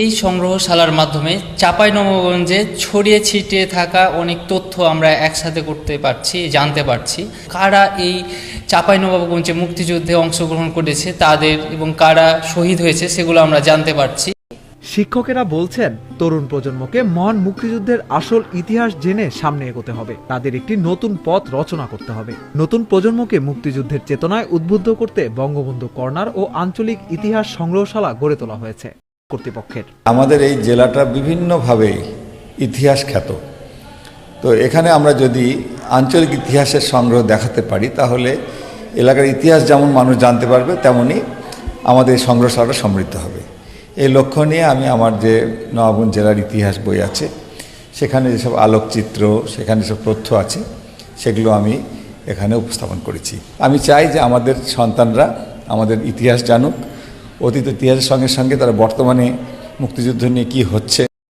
এই সংগ্রহশালার মাধ্যমে চাপাই নবগঞ্জে ছড়িয়ে ছিটিয়ে থাকা অনেক তথ্য আমরা একসাথে করতে পারছি, জানতে পারছি। কারা এই চাপাই নবাবগঞ্জে মুক্তিযুদ্ধে অংশগ্রহণ করেছে, তাদের এবং কারা শহীদ হয়েছে সেগুলো আমরা জানতে পারছি। শিক্ষকেরা বলছেন, তরুণ প্রজন্মকে মহান মুক্তিযুদ্ধের আসল ইতিহাস জেনে সামনে এগোতে হবে। তাদের একটি নতুন পথ রচনা করতে হবে। নতুন প্রজন্মকে মুক্তিযুদ্ধের চেতনায় উদ্বুদ্ধ করতে বঙ্গবন্ধু কর্নার ও আঞ্চলিক ইতিহাস সংগ্রহশালা গড়ে তোলা হয়েছে। কর্তৃপক্ষের। আমাদের এই জেলাটা বিভিন্নভাবে ইতিহাস খ্যাত। তো এখানে আমরা যদি আঞ্চলিক ইতিহাসের সংগ্রহ দেখাতে পারি, তাহলে এলাকার ইতিহাস যেমন মানুষ জানতে পারবে, তেমনি আমাদের সংগ্রহশালাটা সমৃদ্ধ হবে। এই লক্ষ্য নিয়ে আমি আমার যে নবাবগঞ্জ জেলার ইতিহাস বই আছে, সেখানে যেসব আলোকচিত্র, সেখানে যেসব তথ্য আছে, সেগুলো আমি এখানে উপস্থাপন করেছি। আমি চাই যে আমাদের সন্তানরা আমাদের ইতিহাস জানুক অতীত ইতিহাসের সঙ্গে সঙ্গে তারা বর্তমানে মুক্তিযুদ্ধ নিয়ে কী হচ্ছে।